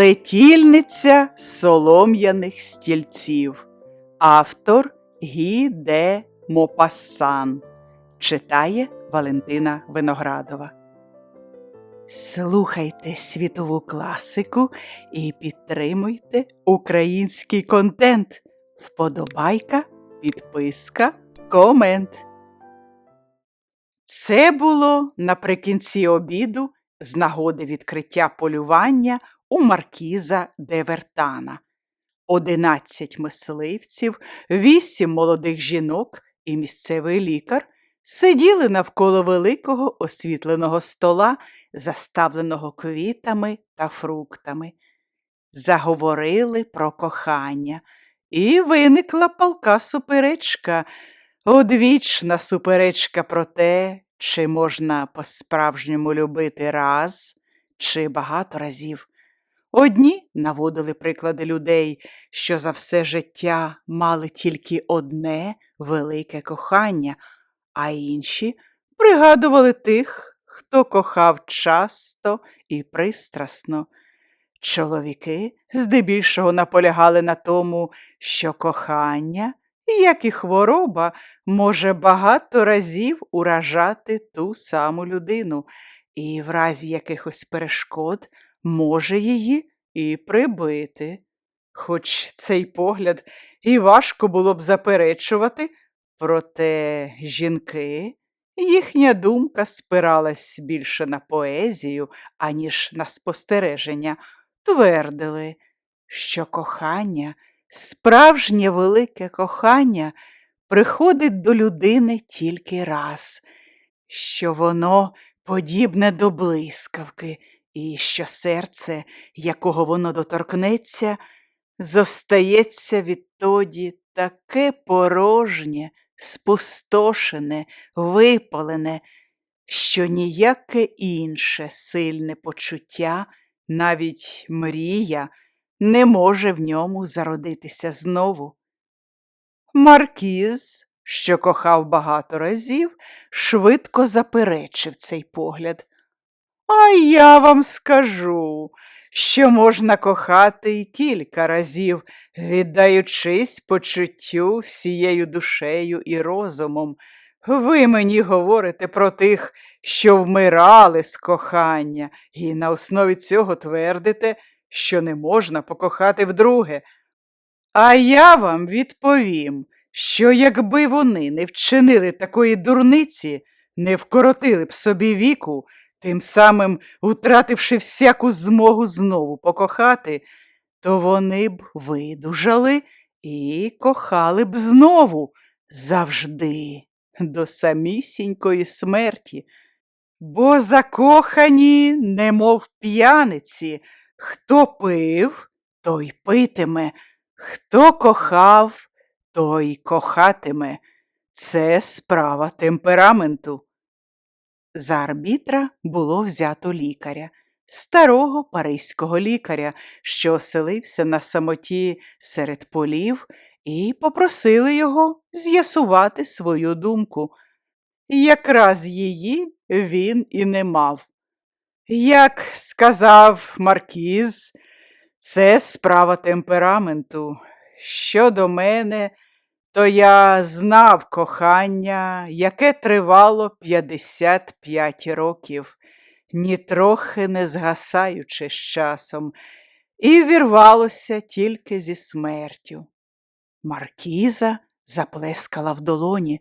Плетільниця солом'яних стільців. Автор Гі де Мопассан. Читає Валентина Виноградова. Слухайте світову класику і підтримуйте український контент. Вподобайка, підписка, комент. Це було наприкінці обіду з нагоди відкриття полювання у маркіза де Вертана. Одинадцять мисливців, вісім молодих жінок і місцевий лікар сиділи навколо великого освітленого стола, заставленого квітами та фруктами. Заговорили про кохання, і виникла палка суперечка, одвічна суперечка про те, чи можна по-справжньому любити раз, чи багато разів. Одні наводили приклади людей, що за все життя мали тільки одне велике кохання, а інші пригадували тих, хто кохав часто і пристрасно. Чоловіки здебільшого наполягали на тому, що кохання, як і хвороба, може багато разів уражати ту саму людину, і в разі якихось перешкод може її і прибити. Хоч цей погляд і важко було б заперечувати, проте жінки, їхня думка спиралась більше на поезію, аніж на спостереження, твердили, що кохання, справжнє велике кохання приходить до людини тільки раз, що воно подібне до блискавки, і що серце, якого воно доторкнеться, зостається відтоді таке порожнє, спустошене, випалене, що ніяке інше сильне почуття, навіть мрія, не може в ньому зародитися знову. Маркіз, що кохав багато разів, швидко заперечив цей погляд. А я вам скажу, що можна кохати й кілька разів, віддаючись почуттю всією душею і розумом. Ви мені говорите про тих, що вмирали з кохання, і на основі цього твердите, що не можна покохати вдруге. А я вам відповім, що якби вони не вчинили такої дурниці, не вкоротили б собі віку, тим самим утративши всяку змогу знову покохати, то вони б видужали і кохали б знову завжди, до самісінької смерті. Бо закохані, немов п'яниці, хто пив, той питиме, хто кохав, той кохатиме. Це справа темпераменту. За арбітра було взято лікаря, старого паризького лікаря, що оселився на самоті серед полів, і попросили його з'ясувати свою думку. Якраз її він і не мав. Як сказав Маркіз, це справа темпераменту. Щодо мене, то я знав кохання, яке тривало 55 років, нітрохи не згасаючи з часом, і вірвалося тільки зі смертю. Маркіза заплескала в долоні.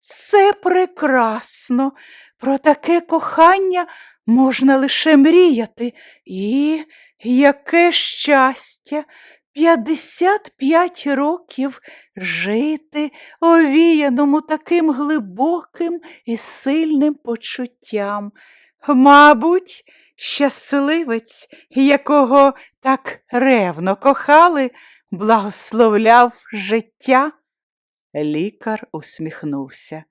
Це прекрасно. Про таке кохання можна лише мріяти. І яке щастя! П'ятдесят п'ять років жити, овіяному таким глибоким і сильним почуттям. Мабуть, щасливець, якого так ревно кохали, благословляв життя. Лікар усміхнувся.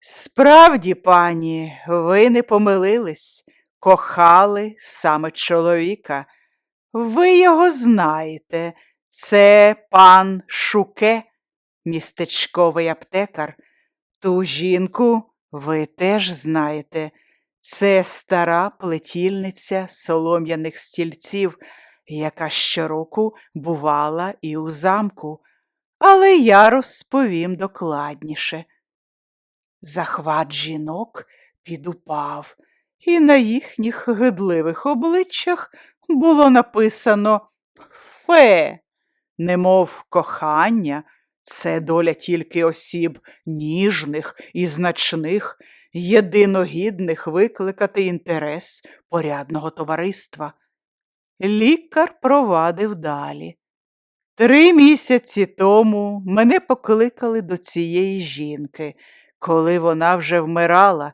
Справді, пані, ви не помилились, кохали саме чоловіка. Ви його знаєте, це пан Шуке, містечковий аптекар. Ту жінку ви теж знаєте. Це стара плетільниця солом'яних стільців, яка щороку бувала і у замку, але я розповім докладніше. Захват жінок підупав, і на їхніх гидливих обличчях було написано Фе, немов кохання, це доля тільки осіб ніжних і значних, єдиногідних викликати інтерес порядного товариства. Лікар провадив далі. Три місяці тому мене покликали до цієї жінки, коли вона вже вмирала.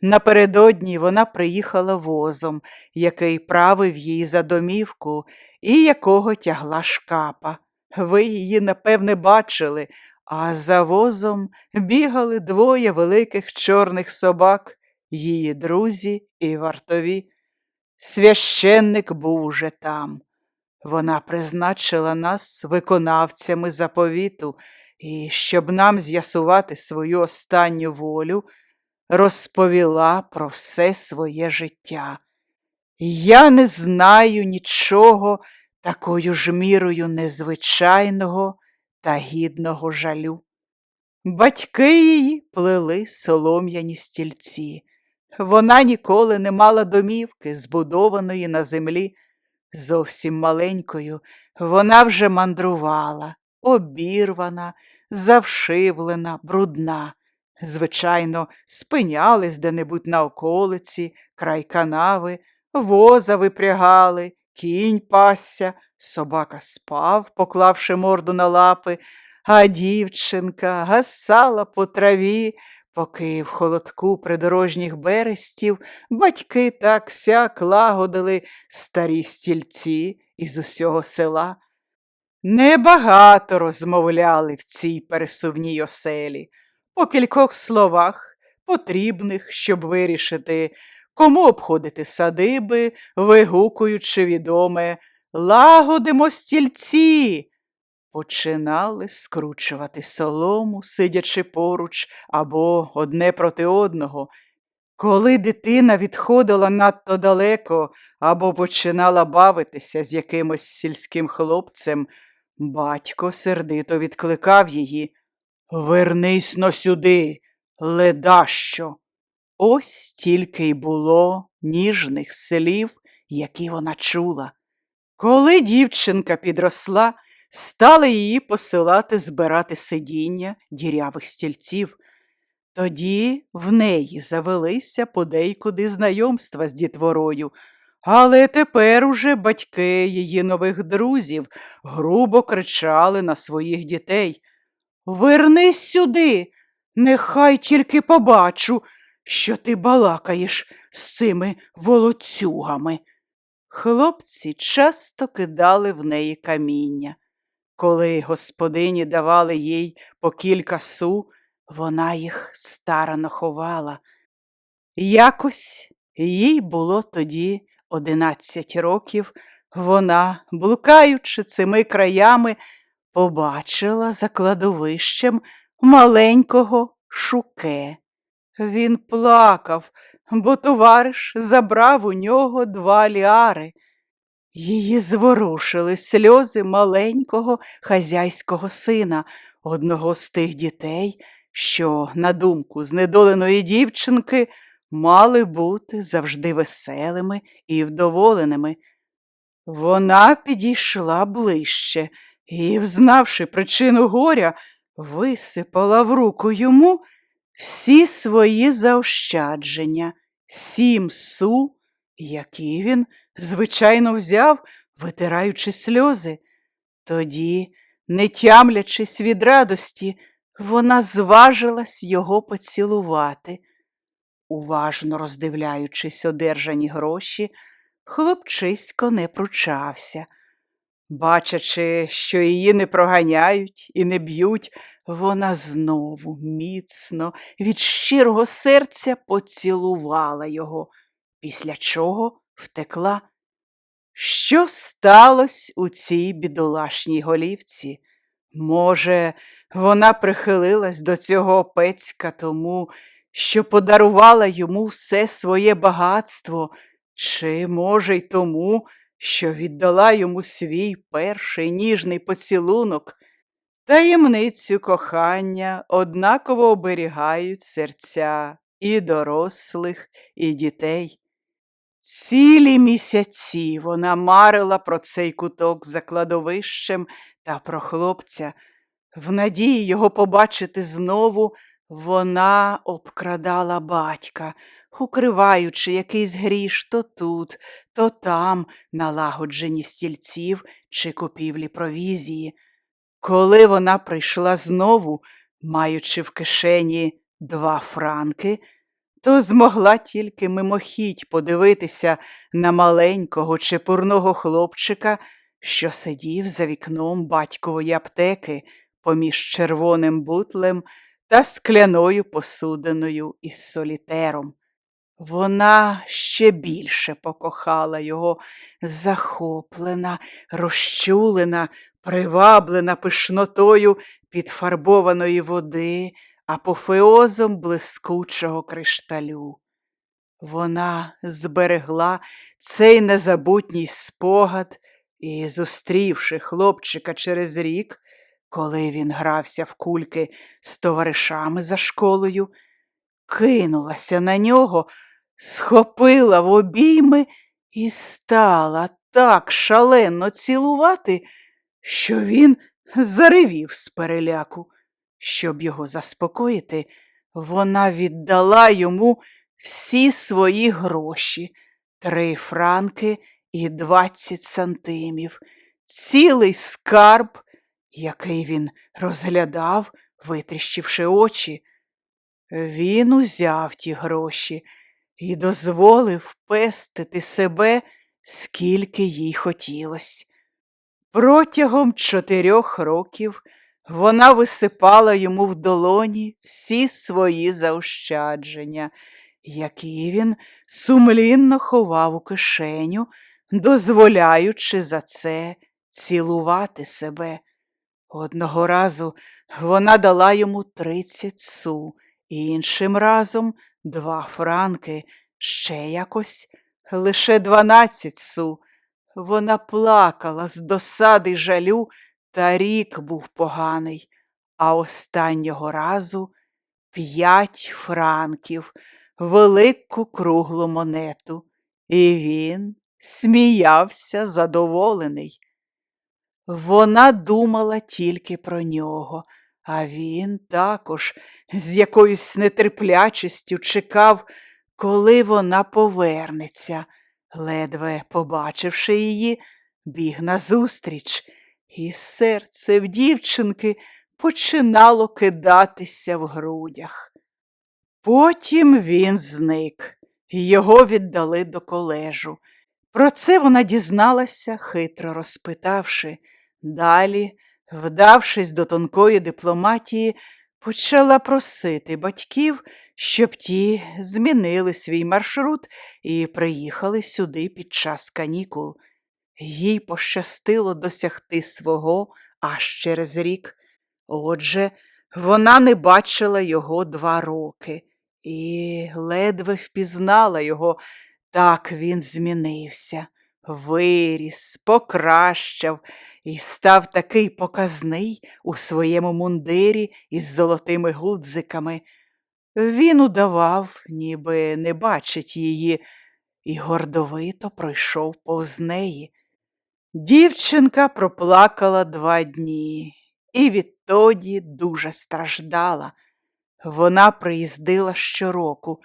Напередодні вона приїхала возом, який правив її за домівку і якого тягла шкапа. Ви її, напевне, бачили, а за возом бігали двоє великих чорних собак, її друзі і вартові. Священник був уже там. Вона призначила нас виконавцями заповіту, і, щоб нам з'ясувати свою останню волю, розповіла про все своє життя. Я не знаю нічого такою ж мірою незвичайного та гідного жалю. Батьки її плели солом'яні стільці. Вона ніколи не мала домівки, збудованої на землі. Зовсім маленькою вона вже мандрувала, обірвана, завшивлена, брудна. Звичайно, спинялись де-небудь на околиці, край канави, воза випрягали, кінь пасся, собака спав, поклавши морду на лапи, а дівчинка гасала по траві, поки в холодку придорожніх берестів батьки так сяк лагодили старі стільці із усього села. Небагато розмовляли в цій пересувній оселі, по кількох словах, потрібних, щоб вирішити, кому обходити садиби, вигукуючи відоме Лагодимо стільці. Починали скручувати солому, сидячи поруч або одне проти одного. Коли дитина відходила надто далеко або починала бавитися з якимось сільським хлопцем, батько сердито відкликав її Вернись но сюди, ледащо. Ось тільки й було ніжних слів, які вона чула. Коли дівчинка підросла, стали її посилати збирати сидіння дірявих стільців. Тоді в неї завелися подейкуди знайомства з дітворою, але тепер уже батьки її нових друзів грубо кричали на своїх дітей. Вернись сюди, нехай тільки побачу, що ти балакаєш з цими волоцюгами. Хлопці часто кидали в неї каміння. Коли господині давали їй по кілька су, вона їх старано ховала. Якось їй було тоді одинадцять років, вона, блукаючи цими краями, побачила за кладовищем маленького шуке. Він плакав, бо товариш забрав у нього два ліари. Її зворушили сльози маленького хазяйського сина, одного з тих дітей, що, на думку знедоленої дівчинки, мали бути завжди веселими і вдоволеними. Вона підійшла ближче і, взнавши причину горя, висипала в руку йому всі свої заощадження, сім су, які він, звичайно, взяв, витираючи сльози. Тоді, не тямлячись від радості, вона зважилась його поцілувати. Уважно роздивляючись одержані гроші, хлопчисько не пручався. Бачачи, що її не проганяють і не б'ють, вона знову міцно від щирого серця поцілувала його, після чого втекла. Що сталося у цій бідолашній голівці? Може, вона прихилилась до цього пецька тому, що подарувала йому все своє багатство, чи, може, й тому, що віддала йому свій перший ніжний поцілунок, таємницю кохання однаково оберігають серця і дорослих, і дітей. Цілі місяці вона марила про цей куток за кладовищем та про хлопця. В надії його побачити знову, вона обкрадала батька, укриваючи якийсь гріш то тут, то там налагоджені стільців чи купівлі провізії. Коли вона прийшла знову, маючи в кишені два франки, то змогла тільки мимохідь подивитися на маленького чепурного хлопчика, що сидів за вікном батькової аптеки поміж червоним бутлем та скляною посудиною із солітером. Вона ще більше покохала його, захоплена, розчулена, приваблена пишнотою підфарбованої води, апофеозом блискучого кришталю. Вона зберегла цей незабутній спогад і, зустрівши хлопчика через рік, коли він грався в кульки з товаришами за школою, кинулася на нього, схопила в обійми і стала так шалено цілувати, що він заревів з переляку. Щоб його заспокоїти, вона віддала йому всі свої гроші три франки і двадцять сантимів, цілий скарб, який він розглядав, витріщивши очі. Він узяв ті гроші і дозволив пестити себе, скільки їй хотілось. Протягом чотирьох років вона висипала йому в долоні всі свої заощадження, які він сумлінно ховав у кишеню, дозволяючи за це цілувати себе. Одного разу вона дала йому тридцять су, іншим разом два франки, ще якось лише дванадцять су. Вона плакала з досади жалю, та рік був поганий, а останнього разу п'ять франків, велику круглу монету, і він сміявся задоволений. Вона думала тільки про нього, а він також з якоюсь нетерплячістю чекав, коли вона повернеться, ледве побачивши її, біг назустріч, і серце в дівчинки починало кидатися в грудях. Потім він зник, його віддали до колежу. Про це вона дізналася, хитро розпитавши. Далі, вдавшись до тонкої дипломатії, почала просити батьків, щоб ті змінили свій маршрут і приїхали сюди під час канікул. Їй пощастило досягти свого аж через рік. Отже, вона не бачила його два роки і ледве впізнала його, так він змінився, виріс, покращав і став такий показний у своєму мундирі із золотими гудзиками. Він удавав, ніби не бачить її, і гордовито пройшов повз неї. Дівчинка проплакала два дні і відтоді дуже страждала. Вона приїздила щороку,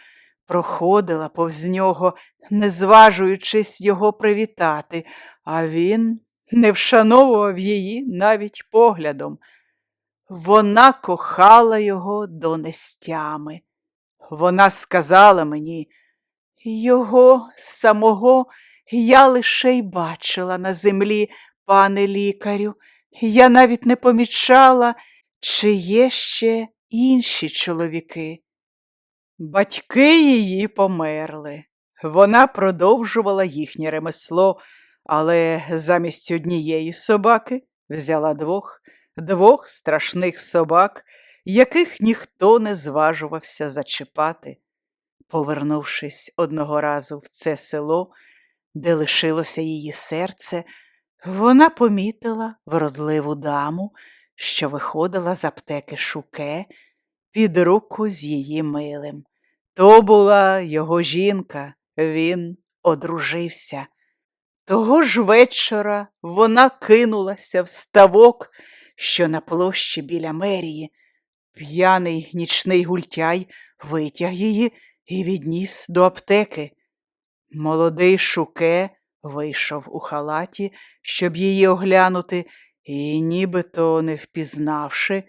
проходила повз нього, не зважуючись його привітати, а він не вшановував її навіть поглядом. Вона кохала його до нестями. Вона сказала мені, його самого я лише й бачила на землі, пане лікарю. Я навіть не помічала, чи є ще інші чоловіки. Батьки її померли. Вона продовжувала їхнє ремесло, але замість однієї собаки взяла двох, двох страшних собак, яких ніхто не зважувався зачіпати. Повернувшись одного разу в це село, де лишилося її серце, вона помітила вродливу даму, що виходила з аптеки Шуке під руку з її милим. То була його жінка, він одружився. Того ж вечора вона кинулася в ставок, що на площі біля мерії. П'яний нічний гультяй витяг її і відніс до аптеки. Молодий шуке вийшов у халаті, щоб її оглянути, і, нібито не впізнавши,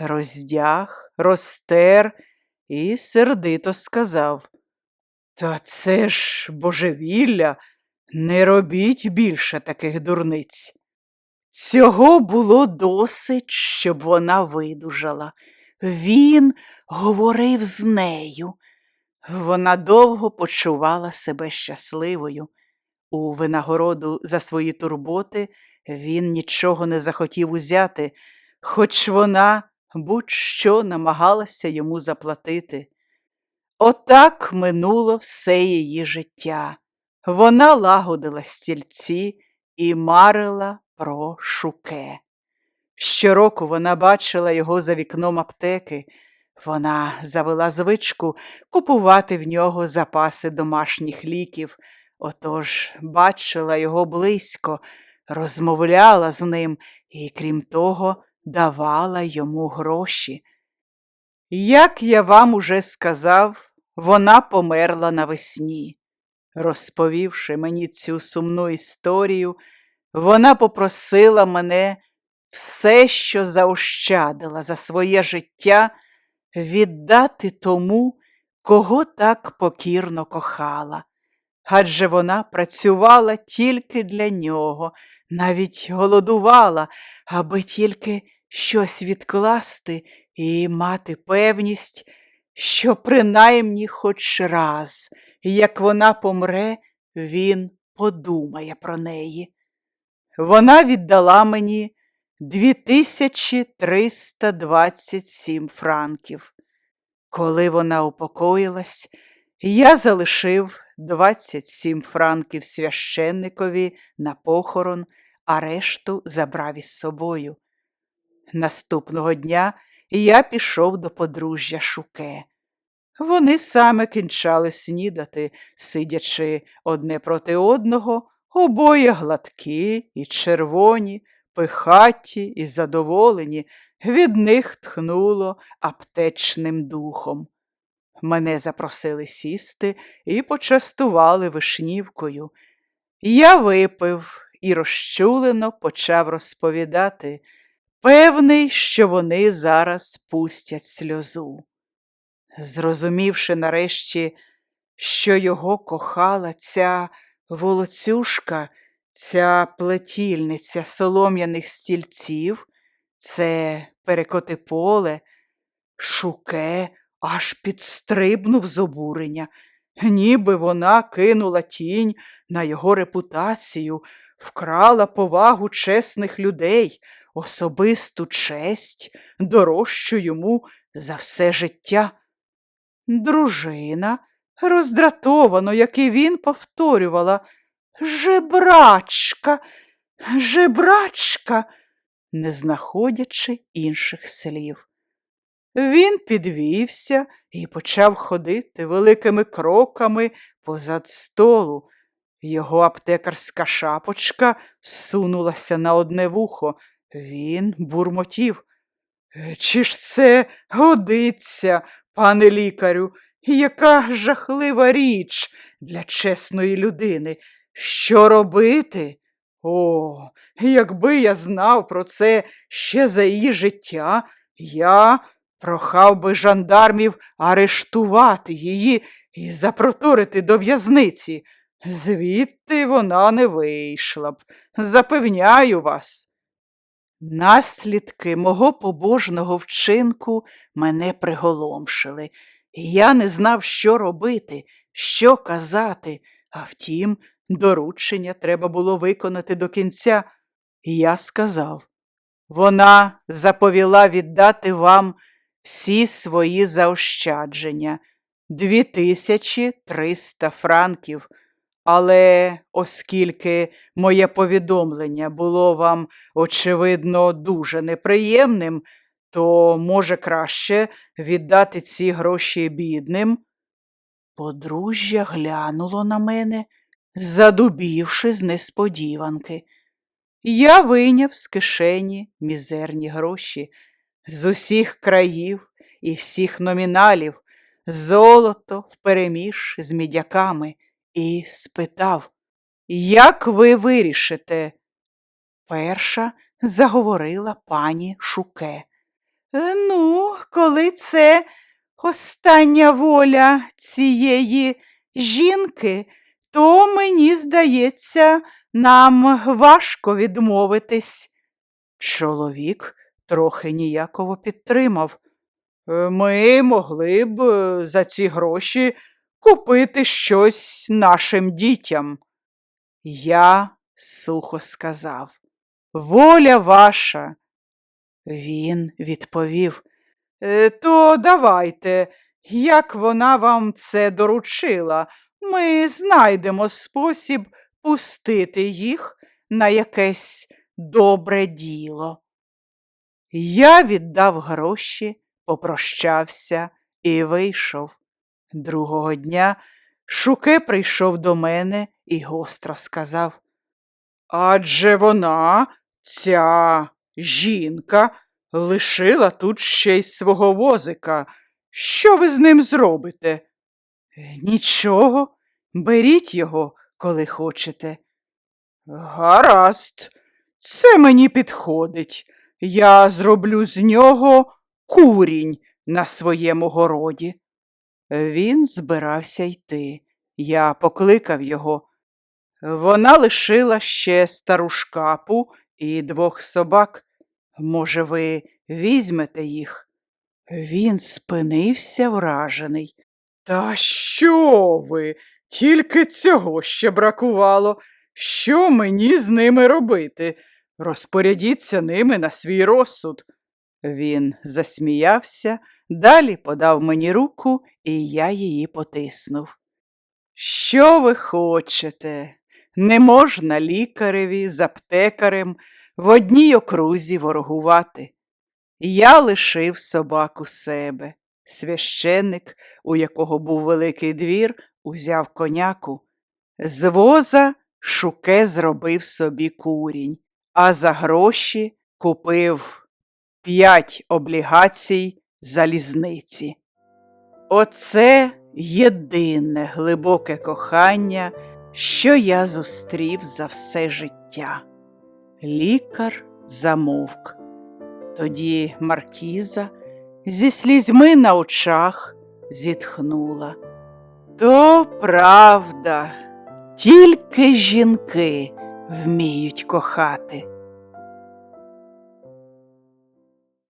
роздяг, розтер і сердито сказав Та це ж божевілля, не робіть більше таких дурниць. Цього було досить, щоб вона видужала. Він говорив з нею. Вона довго почувала себе щасливою. У винагороду за свої турботи він нічого не захотів узяти, хоч вона будь-що намагалася йому заплатити. Отак минуло все її життя. Вона лагодила стільці і марила про шуке. Щороку вона бачила його за вікном аптеки. Вона завела звичку купувати в нього запаси домашніх ліків, отож бачила його близько, розмовляла з ним і, крім того, давала йому гроші. Як я вам уже сказав, вона померла навесні. Розповівши мені цю сумну історію, вона попросила мене все, що заощадила за своє життя, віддати тому, кого так покірно кохала. Адже вона працювала тільки для нього, навіть голодувала, аби тільки щось відкласти і мати певність, що принаймні хоч раз, як вона помре, він подумає про неї. Вона віддала мені 2327 франків. Коли вона упокоїлась, я залишив 27 франків священникові на похорон, а решту забрав із собою. Наступного дня я пішов до подружжя Шуке. Вони саме кінчали снідати, сидячи одне проти одного, обоє гладкі і червоні, пихаті і задоволені, від них тхнуло аптечним духом. Мене запросили сісти і почастували вишнівкою. Я випив і розчулено почав розповідати, певний, що вони зараз пустять сльозу. Зрозумівши нарешті, що його кохала ця волоцюжка, ця плетільниця солом'яних стільців, це перекоти поле, шуке аж підстрибнув з обурення, ніби вона кинула тінь на його репутацію, вкрала повагу чесних людей, особисту честь, дорожчу йому за все життя. Дружина, роздратовано, як і він повторювала Жебрачка, жебрачка, не знаходячи інших слів. Він підвівся і почав ходити великими кроками позад столу. Його аптекарська шапочка сунулася на одне вухо. Він бурмотів. «Е, Чи ж це годиться, пане лікарю, яка жахлива річ для чесної людини? Що робити? О, якби я знав про це ще за її життя, я прохав би жандармів арештувати її і запроторити до в'язниці. Звідти вона не вийшла б, запевняю вас. Наслідки мого побожного вчинку мене приголомшили, і я не знав, що робити, що казати, а втім, доручення треба було виконати до кінця. І я сказав вона заповіла віддати вам всі свої заощадження дві тисячі триста франків, Але оскільки моє повідомлення було вам, очевидно, дуже неприємним, то може краще віддати ці гроші бідним. Подружжя глянуло на мене, задубівши з несподіванки. Я вийняв з кишені мізерні гроші з усіх країв і всіх номіналів, золото впереміж з мідяками, і спитав, як ви вирішите? Перша заговорила пані Шуке. «Е, Ну, коли це остання воля цієї жінки, то мені здається, нам важко відмовитись. Чоловік трохи ніяково підтримав. «Е, Ми могли б е, за ці гроші купити щось нашим дітям. Я сухо сказав. Воля ваша. Він відповів. «Е, То давайте, як вона вам це доручила, ми знайдемо спосіб пустити їх на якесь добре діло. Я віддав гроші, попрощався і вийшов. Другого дня Шуке прийшов до мене і гостро сказав. Адже вона, ця жінка, лишила тут ще й свого возика. Що ви з ним зробите? Нічого, беріть його, коли хочете. Гаразд, це мені підходить. Я зроблю з нього курінь на своєму городі. Він збирався йти. Я покликав його. Вона лишила ще стару шкапу і двох собак. Може, ви візьмете їх? Він спинився вражений. Та що ви? Тільки цього ще бракувало. Що мені з ними робити? Розпорядіться ними на свій розсуд. Він засміявся, далі подав мені руку, і я її потиснув. Що ви хочете? Не можна лікареві з аптекарем в одній окрузі ворогувати. Я лишив собаку себе. Священник, у якого був великий двір, узяв коняку. З воза Шуке зробив собі курінь, а за гроші купив п'ять облігацій залізниці. Оце єдине глибоке кохання, що я зустрів за все життя. Лікар замовк. Тоді Маркіза зі слізьми на очах зітхнула. То правда, тільки жінки вміють кохати.